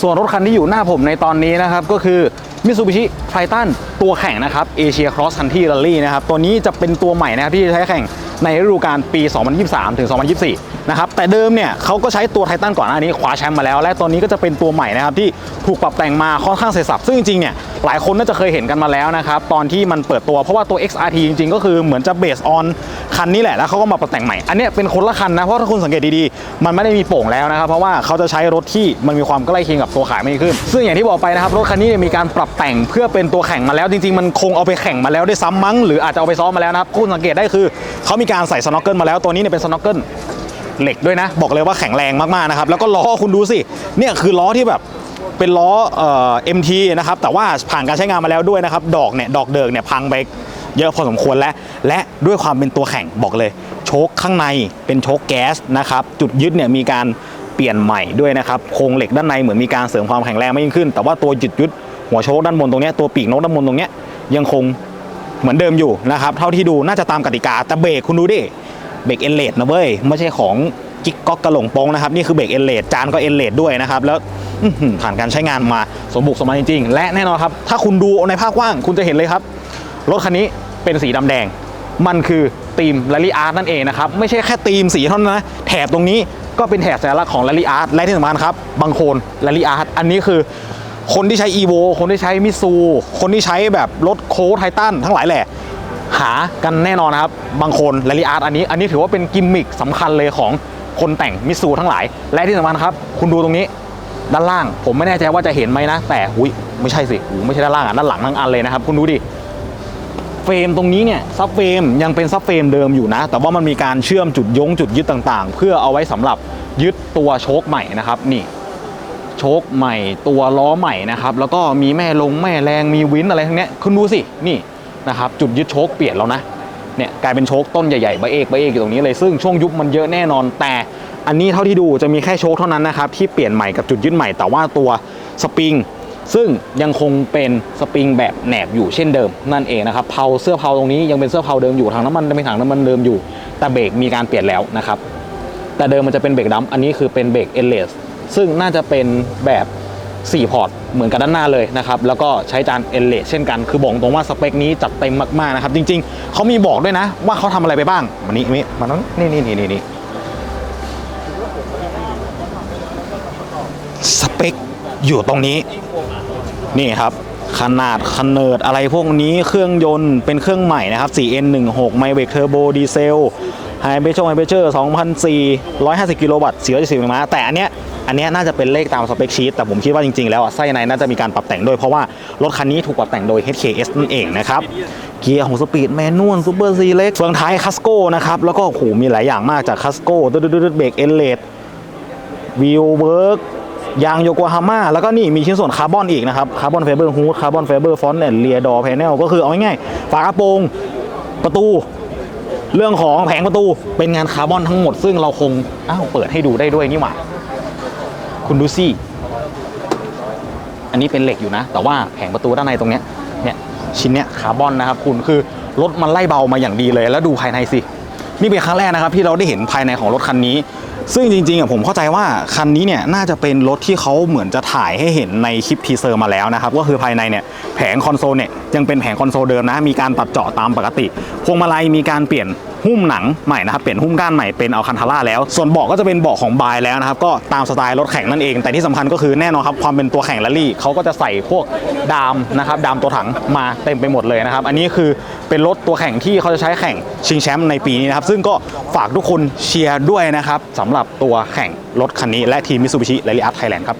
ส่วนรถคันที่อยู่หน้าผมในตอนนี้นะครับก็คือ Mitsubishi Triton ตัวแข่งนะครับ Asia Cross Country Rally นะครับตัวนี้จะเป็นตัวใหม่นะครับที่จะใช้แข่งในฤดูกาลปี 2023 ถึง 2024 นะครับ แต่เดิมเนี่ยเขาก็ใช้ตัวไททันก่อนหน้านี้คว้าแชมป์มาแล้ว และตัวนี้ก็จะเป็นตัวใหม่นะครับที่ถูกปรับแต่งมาค่อนข้างเสร็จสับ ซึ่งจริงๆ เนี่ยหลายคนน่าจะเคยเห็นกันมาแล้วนะครับ ตอนที่มันเปิดตัวเพราะว่าตัว XRT จริงๆ ก็คือเหมือนจะเบสออนคันนี้แหละ แล้วเขาก็มาปรับแต่งใหม่ อันนี้เป็นคนละคันนะ เพราะถ้าคุณสังเกตดีๆ มันไม่ได้มีโป่งแล้วนะครับ เพราะว่าเขาจะใช้รถที่มันมีความใกล้เคียงกับตัวขายมากยิ่งขึ้น ซึ่งอย่างที่บอกไปนะครับรถคันนี้มีการปรับแต่งเพื่อเป็นตัวแข่งมาแล้วจริงๆ มันคงเอาไปแข่งมาแล้วได้ซ้ำมั้งหรืออาจจะเอาไปซ้อมมาแล้วนะครับคุณสังเกตได้คือเขามีการใส่สโนว์เกิลมาแล้วตัวนี้เนี่ยเป็นสโนว์เกิลเหล็กด้วยนะ บอกเลยว่าแข็งแรงมากๆนะครับแล้วก็ล้อคุณดูสิเนี่ยคือล้อที่แบบเป็นล้อเอ่อ MT นะครับแต่ว่าผ่านการใช้งานมาแล้วด้วยนะครับดอกเนี่ยดอกเดิกเนี่ยพังไป เยอะพอสมควรแล้ว และด้วยความเป็นตัวแข่งบอกเลย โชคข้างในเป็นโชคแก๊สนะครับ จุดยึดเนี่ยมีการเปลี่ยนใหม่ด้วยนะครับโครงเหล็กด้านในเหมือนมีการเสริมความแข็งแรงมากยิ่งขึ้น แต่ว่าตัวจุดยึดหัวโชคด้านบนตรงเนี้ยตัวปีกนกด้านบนตรงเนี้ยยังคงเหมือนเดิมอยู่นะครับเท่าที่ดูน่าจะตามกติกาแต่เบรกคุณดูดิเบรกเอนเลดนะเว้ยไม่ใช่ของกิ๊กก๊อกกระหลงโปงนะครับนี่คือเบรกเอนเลดจานก็เอนเลดด้วยนะครับแล้วผ่านการใช้งานมาสมบุกสมบันจริงๆ และแน่นอนครับ ถ้าคุณดูในภาพกว้างคุณจะเห็นเลยครับ รถคันนี้ เป็นสีดำแดง มันคือธีม r ร l ลี่อาร์ตนั่นเองนะครับ ไม่ใช่แค่ธีมสีเท่านั้นนะ แถบตรงนี้ก็เป็นแถบสัญลักษณ์ของ r ร l ลี่อาร์ตและที่สำคัญครับบางโคน r ร l ลี่อาร์ตอันนี้คือคนที่ใช้ EVO คนที่ใช้มิซูคนที่ใช้แบบรถโค้ไททันทั้งหลายแหละ หากันแน่นอนนะครับ บางคนลลี่อาร์ตอันนี้ อันนี้ถือว่าเป็นกิมมิคสำคัญเลยของคนแต่งมิสซูทั้งหลาย และที่สำคัญครับ คุณดูตรงนี้ด้านล่าง ผมไม่แน่ใจว่าจะเห็นไหมนะ แต่อุ้ยไม่ใช่สิหูไม่ใช่ด้านล่างอะด้านหลังทั้งอันเลยนะครับ คุณดูดิ เฟรมตรงนี้เนี่ยซับเฟรมยังเป็นซับเฟรมเดิมอยู่นะ แต่ว่ามันมีการเชื่อมจุดยงจุดยึดต่างๆ เพื่อเอาไว้สำหรับยึดตัวโชคใหม่นะครับนี่โชคใหม่ตัวล้อใหม่นะครับแล้วก็มีแม่ลงแม่แรงมีวินอะไรทั้งนี้คุณดูสินี่นะครับจุดยึดโชคเปลี่ยนแล้วนะเนี่ยกลายเป็นโชคต้นใหญ่ๆใบเอกใบเอกอยู่ตรงนี้เลยซึ่งช่วงยุบมันเยอะแน่นอนแต่ อันนี้เท่าที่ดูจะมีแค่โชคเท่านั้นนะครับที่เปลี่ยนใหม่กับจุดยึดใหม่แต่ว่าตัวสปริง ซึ่งยังคงเป็นสปริงแบบแหนบอยู่เช่นเดิมนั่นเองนะครับเพาเสื้อเพาตรงนี้ยังเป็นเสื้อเพาเดิมอยู่ถังน้ำมันเป็นถังน้ำมันเดิมอยู่ แต่เบรกมีการเปลี่ยนแล้วนะครับแต่เดิมมันจะเป็นเบรกดัมอันนี้คือเป็นเบรกเอเลสซึ่งน่าจะเป็นแบบ4พอร์ตเหมือนกันด้านหน้าเลยนะครับแล้วก็ใช้จานเอเลสเช่นกันคือบอกตรงว่าสเปคนี้จัดเต็มมากๆนะครับจริงๆเขามีบอกด้วยนะ ว่าเขาทำอะไรไปบ้างมันนี้นี่มันต้องนี่นี่นี่นี่นี่สเปค อยู่ตรงนี้ นี่ครับ ขนาดขนาดอะไรพวกนี้เครื่องยนต์เป็นเครื่องใหม่นะครับ 4N16 ไมเวกเทอร์โบดีเซลไฮเบรชไฮเบรเชอร์2,400 150กิโลวัตต์470ม้าแต่อันเนี้ยอันเนี้ยน่าจะเป็นเลขตามสเปคชีตแต่ผมคิดว่าจริงๆ แล้วอะไส้ในน่าจะมีการปรับแต่งด้วยเพราะว่ารถคันนี้ถูกปรับแต่งโดย HKS นั่นเองนะครับ เกียร์ของสปีดแมนนวลซูเปอร์ซีเล็กเฟืองท้ายคัสโก้นะครับ แล้วก็โหมีหลายอย่างมากจากคัสโก้ดืดๆเบรกเอนเลดวิวเวิร์ก ยางโยโกฮาม่าแล้วก็นี่มีชิ้นส่วนคาร์บอนอีกนะครับคาร์บอนไฟเบอร์ฮูดคาร์บอนไฟเบอร์ฟอนต์เนี่ยเรียดอแพนเนลก็คือเอาง่ายๆฝากระโปรงประตู เรื่องของแผงประตูเป็นงานคาร์บอนทั้งหมด ซึ่งเราคงอ้าวเปิดให้ดูได้ด้วยนี่หว่าคุณดูสิอันนี้เป็นเหล็กอยู่นะ แต่ว่าแผงประตูด้านในตรงเนี้ยเนี่ยชิ้นเนี้ยคาร์บอนนะครับคุณคือรถมันไล่เบามาอย่างดีเลย แล้วดูภายในสินี่เป็นครั้งแรกนะครับที่เราได้เห็นภายในของรถคันนี้ ซึ่งจริงๆอะผมเข้าใจว่าคันนี้เนี่ยน่าจะเป็นรถที่เขาเหมือนจะถ่ายให้เห็นในคลิปทีเซอร์มาแล้วนะครับก็คือภายในเนี่ยแผงคอนโซลเนี่ยยังเป็นแผงคอนโซลเดิมนะมีการตัดเจาะตามปกติพวงมาลัยมีการเปลี่ยน หุ้มหนังใหม่นะครับเปลี่ยนหุ้มก้านใหม่เป็นเอัลคันทาร่าแล้ว ส่วนเบาะก็จะเป็นเบาะของบายแล้วนะครับก็ตามสไตล์รถแข่งนั่นเอง แต่ที่สำคัญก็คือแน่นอนครับความเป็นตัวแข่งแรลลี่เขาก็จะใส่พวกดามนะครับดามตัวถังมาเต็มไปหมดเลยนะครับอันนี้คือเป็นรถตัวแข่งที่เขาจะใช้แข่งชิงแชมป์ในปีนี้นะครับซึ่งก็ฝากทุกคนเชียร์ด้วยนะครับสำหรับตัวแข่งรถคันนี้และทีมมิ t ูบิชิ r รลี่อาร์ t ไทยแลนด์ครับ